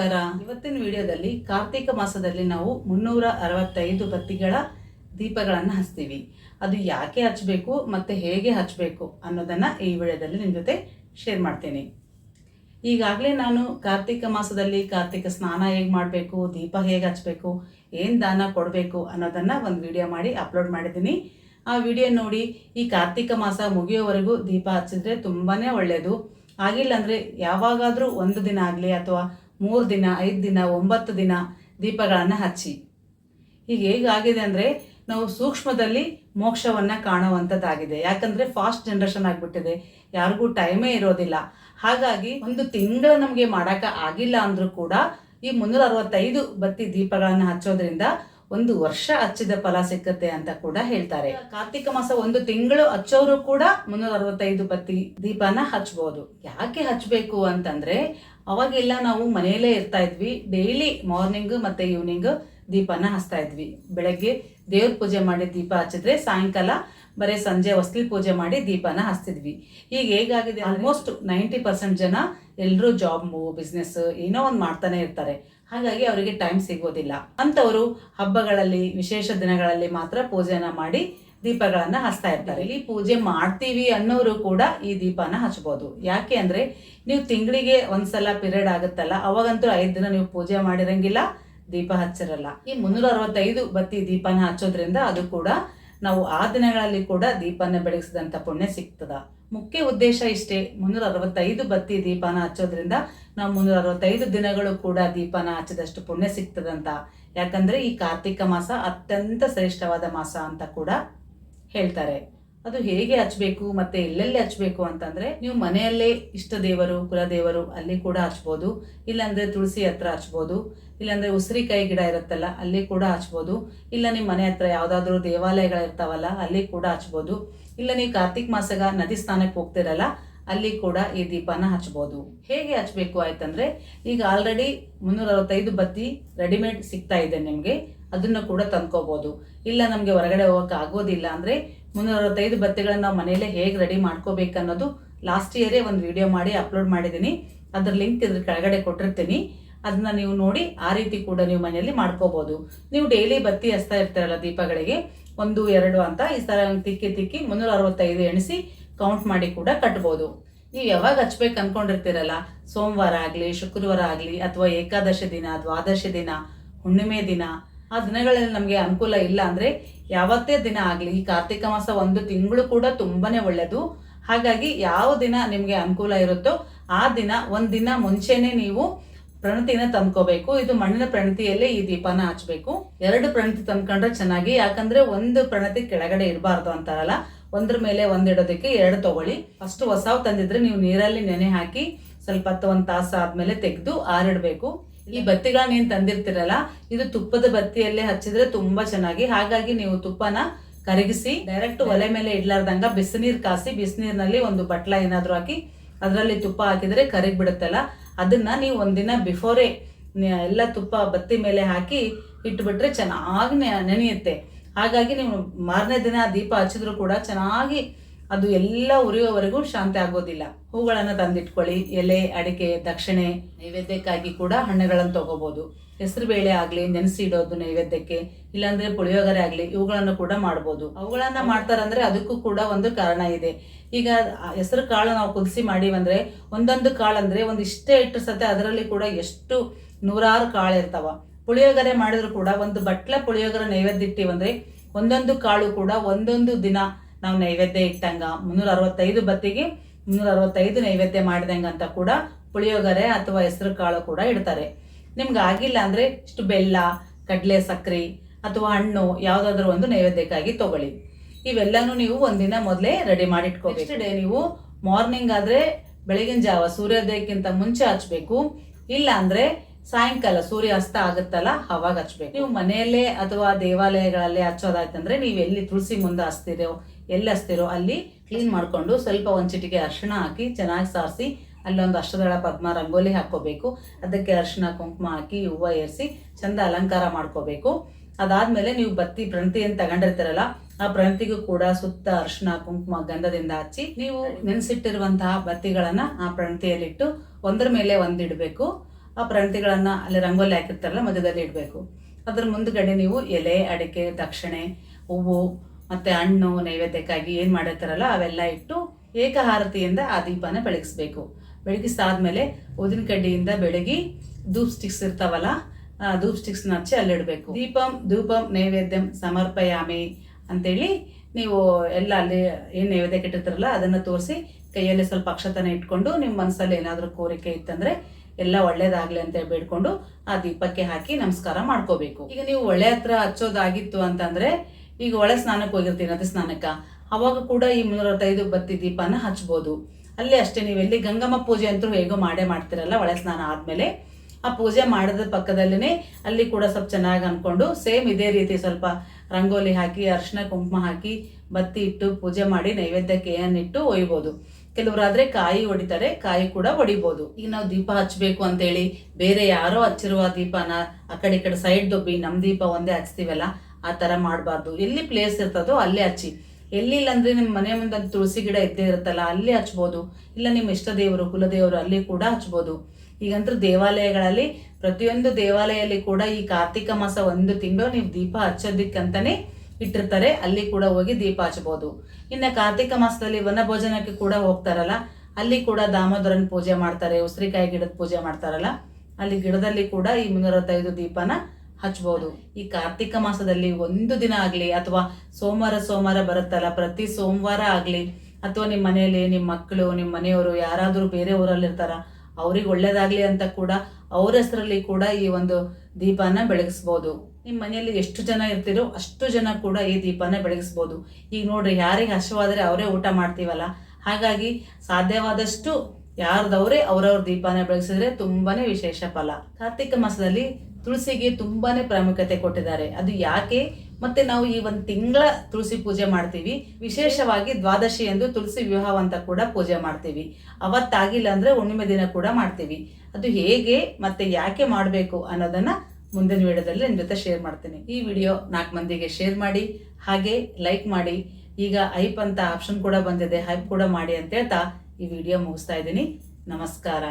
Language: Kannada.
ನಮಸ್ಕಾರ. ಇವತ್ತಿನ ವಿಡಿಯೋದಲ್ಲಿ ಕಾರ್ತಿಕ ಮಾಸದಲ್ಲಿ ನಾವು ಮುನ್ನೂರ ಅರವತ್ತೈದು ಬತ್ತಿಗಳ ದೀಪಗಳನ್ನು ಹಚ್ತೀವಿ. ಅದು ಯಾಕೆ ಹಚ್ಚಬೇಕು ಮತ್ತು ಹೇಗೆ ಹಚ್ಚಬೇಕು ಅನ್ನೋದನ್ನು ಈ ವಿಡಿಯೋದಲ್ಲಿ ನಿಮ್ಮ ಜೊತೆ ಶೇರ್ ಮಾಡ್ತೀನಿ. ಈಗಾಗಲೇ ನಾನು ಕಾರ್ತಿಕ ಮಾಸದಲ್ಲಿ ಕಾರ್ತಿಕ ಸ್ನಾನ ಹೇಗೆ ಮಾಡಬೇಕು, ದೀಪ ಹೇಗೆ ಹಚ್ಚಬೇಕು ಏನು ದಾನ ಕೊಡಬೇಕು ಅನ್ನೋದನ್ನು ಒಂದು ವಿಡಿಯೋ ಮಾಡಿ ಅಪ್ಲೋಡ್ ಮಾಡಿದ್ದೀನಿ. ಆ ವಿಡಿಯೋ ನೋಡಿ, ಈ ಕಾರ್ತಿಕ ಮಾಸ ಮುಗಿಯೋವರೆಗೂ ದೀಪ ಹಚ್ಚಿದ್ರೆ ತುಂಬಾ ಒಳ್ಳೆಯದು ಆಗಿಲ್ಲ ಅಂದರೆ ಯಾವಾಗಾದರೂ ಒಂದು ದಿನ ಆಗಲಿ ಅಥವಾ ಮೂರು ದಿನ, ಐದು ದಿನ, ಒಂಬತ್ತು ದಿನ ದೀಪಗಳನ್ನು ಹಚ್ಚಿ. ಈಗ ಹೇಗಾಗಿದೆ ಅಂದರೆ ನಾವು ಸೂಕ್ಷ್ಮದಲ್ಲಿ ಮೋಕ್ಷವನ್ನು ಕಾಣುವಂಥದ್ದಾಗಿದೆ. ಯಾಕಂದರೆ ಫಾಸ್ಟ್ ಜನ್ರೇಷನ್ ಆಗಿಬಿಟ್ಟಿದೆ. ಯಾರಿಗೂ ಟೈಮೇ ಇರೋದಿಲ್ಲ. ಹಾಗಾಗಿ ಒಂದು ತಿಂಗಳು ನಮಗೆ ಮಾಡೋಕೆ ಆಗಿಲ್ಲ ಅಂದರೂ ಕೂಡ ಈ ಮುನ್ನೂರ ಅರವತ್ತೈದು ಬತ್ತಿ ದೀಪಗಳನ್ನು ಹಚ್ಚೋದ್ರಿಂದ ಒಂದು ವರ್ಷ ಹಚ್ಚಿದ ಫಲ ಸಿಕ್ಕತ್ತೆ ಅಂತ ಕೂಡ ಹೇಳ್ತಾರೆ. ಕಾರ್ತಿಕ ಮಾಸ ಒಂದು ತಿಂಗಳು ಹಚ್ಚೋರು ಕೂಡ ಮುನ್ನೂರ ಅರವತ್ತೈದು ಬತ್ತಿ ದೀಪನ ಹಚ್ಬೋದು. ಯಾಕೆ ಹಚ್ಚಬೇಕು ಅಂತಂದ್ರೆ ಅವಾಗೆಲ್ಲ ನಾವು ಮನೆಯಲ್ಲೇ ಇರ್ತಾ ಇದ್ವಿ. ಡೈಲಿ ಮಾರ್ನಿಂಗ್ ಮತ್ತೆ ಈವ್ನಿಂಗ್ ದೀಪನ ಹಚ್ತಾ ಇದ್ವಿ. ಬೆಳಗ್ಗೆ ದೇವ್ರ ಪೂಜೆ ಮಾಡಿ ದೀಪ ಹಚ್ಚಿದ್ರೆ ಸಾಯಂಕಾಲ ಬರೀ ಸಂಜೆ ಹೊಸ್ಲಿ ಪೂಜೆ ಮಾಡಿ ದೀಪನ ಹಚ್ತಿದ್ವಿ. ಈಗ ಹೇಗಾಗಿದೆ? ಆಲ್ಮೋಸ್ಟ್ ನೈಂಟಿ ಪರ್ಸೆಂಟ್ ಜನ ಎಲ್ಲರೂ ಜಾಬ್ ಬಿಸ್ನೆಸ್ ಏನೋ ಒಂದು ಮಾಡ್ತಾನೆ ಇರ್ತಾರೆ. ಹಾಗಾಗಿ ಅವರಿಗೆ ಟೈಮ್ ಸಿಗೋದಿಲ್ಲ. ಅಂಥವರು ಹಬ್ಬಗಳಲ್ಲಿ, ವಿಶೇಷ ದಿನಗಳಲ್ಲಿ ಮಾತ್ರ ಪೂಜೆನ ಮಾಡಿ ದೀಪಗಳನ್ನ ಹಚ್ತಾ ಇರ್ತಾರೆ. ಇಲ್ಲಿ ಪೂಜೆ ಮಾಡ್ತೀವಿ ಅನ್ನೋರು ಕೂಡ ಈ ದೀಪನ ಹಚ್ಬೋದು. ಯಾಕೆ ಅಂದ್ರೆ ನೀವು ತಿಂಗಳಿಗೆ ಒಂದ್ಸಲ ಪಿರಿಯಡ್ ಆಗುತ್ತಲ್ಲ, ಅವಾಗಂತೂ ಐದು ದಿನ ನೀವು ಪೂಜೆ ಮಾಡಿರಂಗಿಲ್ಲ, ದೀಪ ಹಚ್ಚಿರಲ್ಲ. ಈ ಮುನ್ನೂರ ಅರವತ್ತೈದು ಬತ್ತಿ ದೀಪನ ಹಚ್ಚೋದ್ರಿಂದ ಅದು ಕೂಡ ನಾವು ಆ ದಿನಗಳಲ್ಲಿ ಕೂಡ ದೀಪನ ಬೆಳಗಿಸಿದಂಥ ಪುಣ್ಯ ಸಿಗ್ತದ. ಮುಖ್ಯ ಉದ್ದೇಶ ಇಷ್ಟೇ, ಮುನ್ನೂರ ಅರವತ್ತೈದು ಬತ್ತಿ ದೀಪನ ಹಚ್ಚೋದ್ರಿಂದ ನಾವು ಮುನ್ನೂರ ಅರವತ್ತೈದು ದಿನಗಳು ಕೂಡ ದೀಪನ ಹಚ್ಚಿದಷ್ಟು ಪುಣ್ಯ ಸಿಗ್ತದಂತ. ಯಾಕಂದ್ರೆ ಈ ಕಾರ್ತಿಕ ಮಾಸ ಅತ್ಯಂತ ಶ್ರೇಷ್ಠವಾದ ಮಾಸ ಅಂತ ಕೂಡ ಹೇಳ್ತಾರೆ. ಅದು ಹೇಗೆ ಹಚ್ಬೇಕು ಮತ್ತೆ ಎಲ್ಲೆಲ್ಲಿ ಹಚ್ಬೇಕು ಅಂತಂದ್ರೆ ನೀವು ಮನೆಯಲ್ಲೇ ಇಷ್ಟ ದೇವರು, ಕುಲದೇವರು ಅಲ್ಲಿ ಕೂಡ ಹಚ್ಬೋದು. ಇಲ್ಲಾಂದ್ರೆ ತುಳಸಿ ಹತ್ರ ಹಚ್ಬೋದು. ಇಲ್ಲಾಂದ್ರೆ ಉಸಿರಿಕಾಯಿ ಗಿಡ ಇರುತ್ತಲ್ಲ ಅಲ್ಲಿ ಕೂಡ ಹಚ್ಬೋದು. ಇಲ್ಲ ನಿಮ್ಮ ಮನೆ ಹತ್ರ ಯಾವ್ದಾದ್ರು ದೇವಾಲಯಗಳಿರ್ತಾವಲ್ಲ ಅಲ್ಲಿ ಕೂಡ ಹಚ್ಬೋದು. ಇಲ್ಲ ನೀವು ಕಾರ್ತಿಕ್ ಮಾಸಗ ನದಿ ಸ್ನಾನಕ್ಕೆ ಹೋಗ್ತಿರಲ್ಲ ಅಲ್ಲಿ ಕೂಡ ಈ ದೀಪನ ಹಚ್ಬೋದು. ಹೇಗೆ ಹಚ್ಬೇಕು ಆಯ್ತಂದ್ರೆ ಈಗ ಆಲ್ರೆಡಿ ಮುನ್ನೂರ ಅರವತ್ತೈದು ಬತ್ತಿ ರೆಡಿಮೇಡ್ ಸಿಗ್ತಾ ಇದೆ ನಿಮಗೆ. ಅದನ್ನು ಕೂಡ ತಂದ್ಕೋಬೋದು. ಇಲ್ಲ ನಮಗೆ ಹೊರಗಡೆ ಹೋಗೋಕೆ ಆಗೋದಿಲ್ಲ ಅಂದ್ರೆ ಮುನ್ನೂರ ಅರವತ್ತೈದು ಬತ್ತಿಗಳನ್ನ ನಾವು ಮನೆಯಲ್ಲೇ ಹೇಗೆ ರೆಡಿ ಮಾಡ್ಕೋಬೇಕು ಅನ್ನೋದು ಲಾಸ್ಟ್ ಇಯರೇ ಒಂದು ವಿಡಿಯೋ ಮಾಡಿ ಅಪ್ಲೋಡ್ ಮಾಡಿದ್ದೀನಿ ಅದ್ರ ಲಿಂಕ್ ಇದ್ರ ಕೆಳಗಡೆ ಕೊಟ್ಟಿರ್ತೀನಿ. ಅದನ್ನ ನೀವು ನೋಡಿ ಆ ರೀತಿ ಕೂಡ ನೀವು ಮನೆಯಲ್ಲಿ ಮಾಡ್ಕೋಬಹುದು ನೀವು ಡೈಲಿ ಬತ್ತಿ ಹಚ್ತಾ ಇರ್ತಾರಲ್ಲ ದೀಪಗಳಿಗೆ, ಒಂದು, ಎರಡು ಅಂತ ಈ ಥರ ತಿಕ್ಕಿ ತಿಕ್ಕಿ ಮುನ್ನೂರ ಅರವತ್ತೈದು ಎಣಿಸಿ ಕೌಂಟ್ ಮಾಡಿ ಕೂಡ ಕಟ್ಬೋದು. ನೀವು ಯಾವಾಗ ಹಚ್ಬೇಕು ಅನ್ಕೊಂಡಿರ್ತೀರಲ್ಲ, ಸೋಮವಾರ ಆಗಲಿ, ಶುಕ್ರವಾರ ಆಗಲಿ, ಅಥವಾ ಏಕಾದಶಿ ದಿನ, ದ್ವಾದಶಿ ದಿನ, ಹುಣ್ಣಿಮೆ ದಿನ ಆ ದಿನಗಳಲ್ಲಿ ನಮಗೆ ಅನುಕೂಲ ಇಲ್ಲ ಅಂದ್ರೆ ಯಾವತ್ತೇ ದಿನ ಆಗಲಿ, ಈ ಕಾರ್ತಿಕ ಮಾಸ ಒಂದು ತಿಂಗಳು ಕೂಡ ತುಂಬಾನೇ ಒಳ್ಳೆಯದು ಹಾಗಾಗಿ ಯಾವ ದಿನ ನಿಮಗೆ ಅನುಕೂಲ ಇರುತ್ತೋ ಆ ದಿನ ಒಂದು ದಿನ ಮುಂಚೆನೆ ನೀವು ಪ್ರಣತಿನ ತಂದ್ಕೋಬೇಕು. ಇದು ಮಣ್ಣಿನ ಪ್ರಣತಿಯಲ್ಲೇ ಈ ದೀಪನ ಹಚ್ಬೇಕು. ಎರಡು ಪ್ರಣತಿ ತಂದ್ಕೊಂಡ್ರೆ ಚೆನ್ನಾಗಿ, ಯಾಕಂದ್ರೆ ಒಂದು ಪ್ರಣತಿ ಕೆಳಗಡೆ ಇರಬಾರ್ದು ಅಂತಾರಲ್ಲ, ಒಂದ್ರ ಮೇಲೆ ಒಂದಿಡೋದಕ್ಕೆ ಎರಡು ತಗೊಳ್ಳಿ. ಫಸ್ಟ್ ಹೊಸಾವ್ ತಂದಿದ್ರೆ ನೀವು ನೀರಲ್ಲಿ ನೆನೆ ಹಾಕಿ ಸ್ವಲ್ಪ ಹೊತ್ತು ಒಂದು ತಾಸು ಆದ್ಮೇಲೆ ತೆಗೆದು ಆರಿಡ್ಬೇಕು. ಈ ಬತ್ತಿಗಳನ್ನ ಏನ್ ತಂದಿರ್ತಿರಲ್ಲ, ಇದು ತುಪ್ಪದ ಬತ್ತಿಯಲ್ಲೇ ಹಚ್ಚಿದ್ರೆ ತುಂಬಾ ಚೆನ್ನಾಗಿ. ಹಾಗಾಗಿ ನೀವು ತುಪ್ಪನ ಕರಗಿಸಿ ಡೈರೆಕ್ಟ್ ಒಲೆ ಮೇಲೆ ಇಡ್ಲಾರ್ದಂಗ ಬಿಸಿನೀರ್ ಕಾಸಿ, ಬಿಸಿನೀರ್ನಲ್ಲಿ ಒಂದು ಬಟ್ಲ ಏನಾದ್ರು ಹಾಕಿ ಅದರಲ್ಲಿ ತುಪ್ಪ ಹಾಕಿದ್ರೆ ಕರಗಿ ಬಿಡುತ್ತಲ್ಲ ಅದನ್ನ ನೀವು ಒಂದಿನ ಬಿಫೋರೇ ಎಲ್ಲ ತುಪ್ಪ ಬತ್ತಿ ಮೇಲೆ ಹಾಕಿ ಇಟ್ಬಿಟ್ರೆ ಚೆನ್ನಾಗಿ ನೆನೆಯುತ್ತೆ. ಹಾಗಾಗಿ ನೀವು ಮಾರನೇ ದಿನ ದೀಪ ಹಚ್ಚಿದ್ರು ಕೂಡ ಚೆನ್ನಾಗಿ ಅದು ಎಲ್ಲ ಉರಿಯೋವರೆಗೂ ಶಾಂತಿ ಆಗೋದಿಲ್ಲ. ಹೂಗಳನ್ನು ತಂದಿಟ್ಕೊಳ್ಳಿ, ಎಲೆ, ಅಡಿಕೆ, ದಕ್ಷಿಣೆ, ನೈವೇದ್ಯಕ್ಕಾಗಿ ಕೂಡ ಹಣ್ಣುಗಳನ್ನು ತಗೋಬಹುದು ಹೆಸರುಬೇಳೆ ಆಗಲಿ, ನೆನೆಸಿ ಇಡೋದು ನೈವೇದ್ಯಕ್ಕೆ, ಇಲ್ಲಾಂದ್ರೆ ಪುಳಿಯೋಗರೆ ಆಗಲಿ, ಇವುಗಳನ್ನು ಕೂಡ ಮಾಡ್ಬೋದು. ಅವುಗಳನ್ನು ಮಾಡ್ತಾರಂದ್ರೆ ಅದಕ್ಕೂ ಕೂಡ ಒಂದು ಕಾರಣ ಇದೆ. ಈಗ ಹೆಸರು ಕಾಳು ನಾವು ಕುದಿಸಿ ಮಾಡಿವಂದ್ರೆ ಒಂದೊಂದು ಕಾಳು ಅಂದ್ರೆ ಒಂದು ಇಷ್ಟೇ ಇಟ್ಟು ಸತೆ ಅದರಲ್ಲಿ ಕೂಡ ಎಷ್ಟು ನೂರಾರು ಕಾಳು ಇರ್ತಾವ. ಪುಳಿಯೋಗರೆ ಮಾಡಿದ್ರು ಕೂಡ ಒಂದು ಬಟ್ಲ ಪುಳಿಯೋಗರೆ ನೈವೇದ್ಯ ಇಟ್ಟಿವಂದ್ರೆ ಒಂದೊಂದು ಕಾಳು ಕೂಡ ಒಂದೊಂದು ದಿನ ನಾವು ನೈವೇದ್ಯ ಇಟ್ಟಂಗ. ಮುನ್ನೂರ ಅರವತ್ತೈದು ಬತ್ತಿಗೆ ಮುನ್ನೂರ ಅರವತ್ತೈದು ನೈವೇದ್ಯ ಮಾಡಿದಂಗ ಅಂತ ಕೂಡ ಪುಳಿಯೋಗರೆ ಅಥವಾ ಹೆಸರು ಕಾಳು ಕೂಡ ಇಡ್ತಾರೆ. ನಿಮ್ಗೆ ಆಗಿಲ್ಲ ಅಂದ್ರೆ ಇಷ್ಟು ಬೆಲ್ಲ, ಕಡಲೆ ಸಕ್ಕರೆ ಅಥವಾ ಹಣ್ಣು ಯಾವುದಾದ್ರೂ ಒಂದು ನೈವೇದ್ಯಕ್ಕಾಗಿ ತಗೊಳ್ಳಿ. ಇವೆಲ್ಲನೂ ನೀವು ಒಂದಿನ ಮೊದಲೇ ರೆಡಿ ಮಾಡಿ ಮಾಡಿಟ್ಕೋಬೇಕು ಡೇ ನೀವು ಮಾರ್ನಿಂಗ್ ಆದ್ರೆ ಬೆಳಗಿನ ಜಾವ ಸೂರ್ಯೋದಯಕ್ಕಿಂತ ಮುಂಚೆ ಹಚ್ಬೇಕು. ಇಲ್ಲ ಅಂದ್ರೆ ಸಾಯಂಕಾಲ ಸೂರ್ಯ ಅಸ್ತ ಆಗುತ್ತಲ್ಲ, ಅವಾಗ ಹಚ್ಬೇಕು. ನೀವು ಮನೆಯಲ್ಲೇ ಅಥವಾ ದೇವಾಲಯಗಳಲ್ಲಿ ಹಚ್ಚೋದಾಯ್ತಂದ್ರೆ ನೀವು ಎಲ್ಲಿ ತುಳಸಿ ಮುಂದೆ ಹಚ್ತಿರೋ, ಎಲ್ಲಿ ಹಚ್ತಿರೋ ಅಲ್ಲಿ ಕ್ಲೀನ್ ಮಾಡ್ಕೊಂಡು ಸ್ವಲ್ಪ ಒಂದು ಚಿಟಿಕೆ ಅರ್ಶಿಣ ಹಾಕಿ ಚೆನ್ನಾಗಿ ಸಾರಿಸಿ, ಅಲ್ಲೊಂದು ಅಷ್ಟದಳ ಪದ್ಮ ರಂಗೋಲಿ ಹಾಕೋಬೇಕು ಅದಕ್ಕೆ ಅರಿಶಿಣ ಕುಂಕುಮ ಹಾಕಿ ಹೂವು ಏರಿಸಿ ಚಂದ ಅಲಂಕಾರ ಮಾಡ್ಕೋಬೇಕು. ಅದಾದ್ಮೇಲೆ ನೀವು ಬತ್ತಿ ಪ್ರಂತಿಯನ್ನು ತಗೊಂಡಿರ್ತೀರಲ್ಲ, ಆ ಪ್ರಂತಿಗೂ ಕೂಡ ಸುತ್ತ ಅರಿಶಿಣ ಕುಂಕುಮ ಗಂಧದಿಂದ ಹಚ್ಚಿ ನೀವು ನೆನೆಸಿಟ್ಟಿರುವಂತಹ ಬತ್ತಿಗಳನ್ನ ಆ ಪ್ರಂತಿಯಲ್ಲಿಟ್ಟು ಒಂದರ ಮೇಲೆ ಒಂದಿಡಬೇಕು ಆ ಪ್ರಣತಿಗಳನ್ನು ಅಲ್ಲಿ ರಂಗೋಲಿ ಹಾಕಿರ್ತಾರಲ್ಲ ಮಧ್ಯದಲ್ಲಿ ಇಡಬೇಕು. ಅದ್ರ ಮುಂದ್ಗಡೆ ನೀವು ಎಲೆ, ಅಡಿಕೆ, ದಕ್ಷಿಣೆ, ಹೂವು, ಮತ್ತು ಹಣ್ಣು, ನೈವೇದ್ಯಕ್ಕಾಗಿ ಏನು ಮಾಡಿರ್ತಾರಲ್ಲ ಅವೆಲ್ಲ ಇಟ್ಟು ಏಕಹಾರತಿಯಿಂದ ಆ ದೀಪನ ಬೆಳಗಿಸ್ಬೇಕು. ಬೆಳಗಿಸಾದ್ಮೇಲೆ ಊದಿನ ಕಡ್ಡಿಯಿಂದ ಬೆಳಗಿ ಧೂಪ್ ಸ್ಟಿಕ್ಸ್ ಇರ್ತಾವಲ್ಲ ಧೂಪ್ ಸ್ಟಿಕ್ಸ್ನ ಹಚ್ಚಿ ಅಲ್ಲಿಡಬೇಕು. ದೀಪಂ, ಧೂಪಂ, ನೈವೇದ್ಯಂ, ಸಮರ್ಪಯಾಮಿ ಅಂತೇಳಿ ನೀವು ಎಲ್ಲ ಅಲ್ಲಿ ಏನು ನೈವೇದ್ಯಕ್ಕೆ ಇಟ್ಟಿರ್ತಾರಲ್ಲ ಅದನ್ನು ತೋರಿಸಿ ಕೈಯಲ್ಲಿ ಸ್ವಲ್ಪ ಅಕ್ಷತನ ಇಟ್ಕೊಂಡು ನಿಮ್ಮ ಮನಸ್ಸಲ್ಲಿ ಏನಾದರೂ ಕೋರಿಕೆ ಇತ್ತಂದ್ರೆ ಎಲ್ಲ ಒಳ್ಳೇದಾಗ್ಲಿ ಅಂತ ಬೇಡ್ಕೊಂಡು ಆ ದೀಪಕ್ಕೆ ಹಾಕಿ ನಮಸ್ಕಾರ ಮಾಡ್ಕೋಬೇಕು. ಈಗ ನೀವು ಒಳ್ಳೆ ಹತ್ರ ಹಚ್ಚೋದಾಗಿತ್ತು ಅಂತಂದ್ರೆ, ಈಗ ಒಳ ಸ್ನಾನಕ್ಕೆ ಹೋಗಿರ್ತೀನಿ ನದಿ ಸ್ನಾನಕ್ಕ. ಅವಾಗ ಕೂಡ ಈ ಮುನ್ನೂರತ್ತೈದು ಬತ್ತಿ ದೀಪನ ಹಚ್ಬೋದು. ಅಲ್ಲಿ ಅಷ್ಟೇ, ನೀವು ಎಲ್ಲಿ ಗಂಗಮ್ಮ ಪೂಜೆ ಅಂತೂ ಹೇಗೋ ಮಾಡೇ ಮಾಡ್ತಿರಲ್ಲ, ಒಳೆ ಸ್ನಾನ ಆದಮೇಲೆ. ಆ ಪೂಜೆ ಮಾಡಿದ ಪಕ್ಕದಲ್ಲೇ ಅಲ್ಲಿ ಕೂಡ ಸ್ವಲ್ಪ ಚೆನ್ನಾಗಿ ಅನ್ಕೊಂಡು ಸೇಮ್ ಇದೇ ರೀತಿ ಸ್ವಲ್ಪ ರಂಗೋಲಿ ಹಾಕಿ ಅರ್ಶಿನ ಕುಂಕುಮ ಹಾಕಿ, ಬತ್ತಿ ಇಟ್ಟು ಪೂಜೆ ಮಾಡಿ ನೈವೇದ್ಯಕ್ಕೆ ಏನಿಟ್ಟು ಒಯ್ಬೋದು. ಕೆಲವರಾದ್ರೆ ಕಾಯಿ ಹೊಡಿತಾರೆ, ಕಾಯಿ ಕೂಡ ಹೊಡಿಬೋದು. ಈಗ ನಾವು ದೀಪ ಹಚ್ಚಬೇಕು ಅಂತೇಳಿ ಬೇರೆ ಯಾರೋ ಹಚ್ಚಿರುವ ದೀಪನ ಆ ಕಡೆ ಈ ಕಡೆ ಸೈಡ್ ದೊಬ್ಬಿ ನಮ್ಮ ದೀಪ ಒಂದೇ ಹಚ್ತೀವಲ್ಲ, ಆ ಥರ ಮಾಡಬಾರ್ದು. ಎಲ್ಲಿ ಪ್ಲೇಸ್ ಇರ್ತದೋ ಅಲ್ಲೇ ಹಚ್ಚಿ. ಎಲ್ಲಿಲ್ಲ ಅಂದ್ರೆ ನಿಮ್ಮ ಮನೆ ಮುಂದೆ ತುಳಸಿ ಗಿಡ ಇದ್ದೇ ಇರುತ್ತಲ್ಲ, ಅಲ್ಲಿ ಹಚ್ಬೋದು. ಇಲ್ಲ ನಿಮ್ಮ ಇಷ್ಟ ದೇವರು, ಕುಲದೇವರು ಅಲ್ಲಿ ಕೂಡ ಹಚ್ಬೋದು. ಈಗಂತೂ ದೇವಾಲಯಗಳಲ್ಲಿ, ಪ್ರತಿಯೊಂದು ದೇವಾಲಯಲ್ಲಿ ಕೂಡ ಈ ಕಾರ್ತಿಕ ಮಾಸ ಒಂದು ತಿಂಗಳು ನೀವು ದೀಪ ಹಚ್ಚೋದಿಕ್ಕಂತಾನೆ ಇಟ್ಟಿರ್ತಾರೆ, ಅಲ್ಲಿ ಕೂಡ ಹೋಗಿ ದೀಪ ಹಚ್ಬೋದು. ಇನ್ನು ಕಾರ್ತಿಕ ಮಾಸದಲ್ಲಿ ವನಭೋಜನಕ್ಕೆ ಕೂಡ ಹೋಗ್ತಾರಲ್ಲ, ಅಲ್ಲಿ ಕೂಡ ದಾಮೋದರನ ಪೂಜೆ ಮಾಡ್ತಾರೆ, ಉಸಿರಿಕಾಯಿ ಗಿಡದ ಪೂಜೆ ಮಾಡ್ತಾರಲ್ಲ, ಅಲ್ಲಿ ಗಿಡದಲ್ಲಿ ಕೂಡ ಈ ಮುನ್ನೂರತ್ತೈದು ದೀಪನ ಹಚ್ಬೋದು. ಈ ಕಾರ್ತಿಕ ಮಾಸದಲ್ಲಿ ಒಂದು ದಿನ ಆಗಲಿ, ಅಥವಾ ಸೋಮವಾರ ಸೋಮವಾರ ಬರುತ್ತಲ್ಲ, ಪ್ರತಿ ಸೋಮವಾರ ಆಗಲಿ, ಅಥವಾ ನಿಮ್ಮ ಮನೆಯಲ್ಲಿ ನಿಮ್ಮ ಮಕ್ಕಳು ನಿಮ್ಮ ಮನೆಯವರು, ಯಾರಾದರೂ ಬೇರೆ ಊರಲ್ಲಿ ಇರ್ತಾರ, ಅವ್ರಿಗೆ ಒಳ್ಳೇದಾಗ್ಲಿ ಅಂತ ಕೂಡ ಅವ್ರ ಹೆಸರಲ್ಲಿ ಕೂಡ ಈ ಒಂದು ದೀಪನ ಬೆಳಗಿಸ್ಬೋದು. ನಿಮ್ಮ ಮನೆಯಲ್ಲಿ ಎಷ್ಟು ಜನ ಇರ್ತೀರೋ ಅಷ್ಟು ಜನ ಕೂಡ ಈ ದೀಪನ ಬೆಳಗಿಸ್ಬೋದು. ಈಗ ನೋಡ್ರಿ, ಯಾರಿಗೆ ಹಸುವಾದರೆ ಅವರೇ ಊಟ ಮಾಡ್ತೀವಲ್ಲ? ಹಾಗಾಗಿ ಸಾಧ್ಯವಾದಷ್ಟು ಯಾರ್ದವರೇ ಅವರವ್ರ ದೀಪನ ಬೆಳಗಿಸಿದ್ರೆ ತುಂಬಾನೇ ವಿಶೇಷ ಫಲ. ಕಾರ್ತಿಕ ಮಾಸದಲ್ಲಿ ತುಳಸಿಗೆ ತುಂಬಾನೇ ಪ್ರಾಮುಖ್ಯತೆ ಕೊಟ್ಟಿದ್ದಾರೆ. ಅದು ಯಾಕೆ? ಮತ್ತೆ ನಾವು ಈ ಒಂದು ತಿಂಗಳ ತುಳಸಿ ಪೂಜೆ ಮಾಡ್ತೀವಿ. ವಿಶೇಷವಾಗಿ ದ್ವಾದಶಿ ಎಂದು ತುಳಸಿ ವಿವಾಹ ಅಂತ ಕೂಡ ಪೂಜೆ ಮಾಡ್ತೀವಿ. ಅವತ್ತಾಗಿಲ್ಲ ಅಂದ್ರೆ ಹುಣ್ಣಿಮೆ ದಿನ ಕೂಡ ಮಾಡ್ತೀವಿ. ಅದು ಹೇಗೆ ಮತ್ತೆ ಯಾಕೆ ಮಾಡಬೇಕು ಅನ್ನೋದನ್ನ ಮುಂದಿನ ವಿಡಿಯೋದಲ್ಲಿ ನಿಮ್ಮ ಜೊತೆ ಶೇರ್ ಮಾಡ್ತೀನಿ. ಈ ವಿಡಿಯೋ ನಾಲ್ಕು ಮಂದಿಗೆ ಶೇರ್ ಮಾಡಿ, ಹಾಗೆ ಲೈಕ್ ಮಾಡಿ. ಈಗ ಐಪ್ ಅಂತ ಆಪ್ಷನ್ ಕೂಡ ಬಂದಿದೆ ಹೈಪ್ ಕೂಡ ಮಾಡಿ ಅಂತ ಹೇಳ್ತಾ ಈ ವಿಡಿಯೋ ಮುಗಿಸ್ತಾ ಇದ್ದೀನಿ. ನಮಸ್ಕಾರ.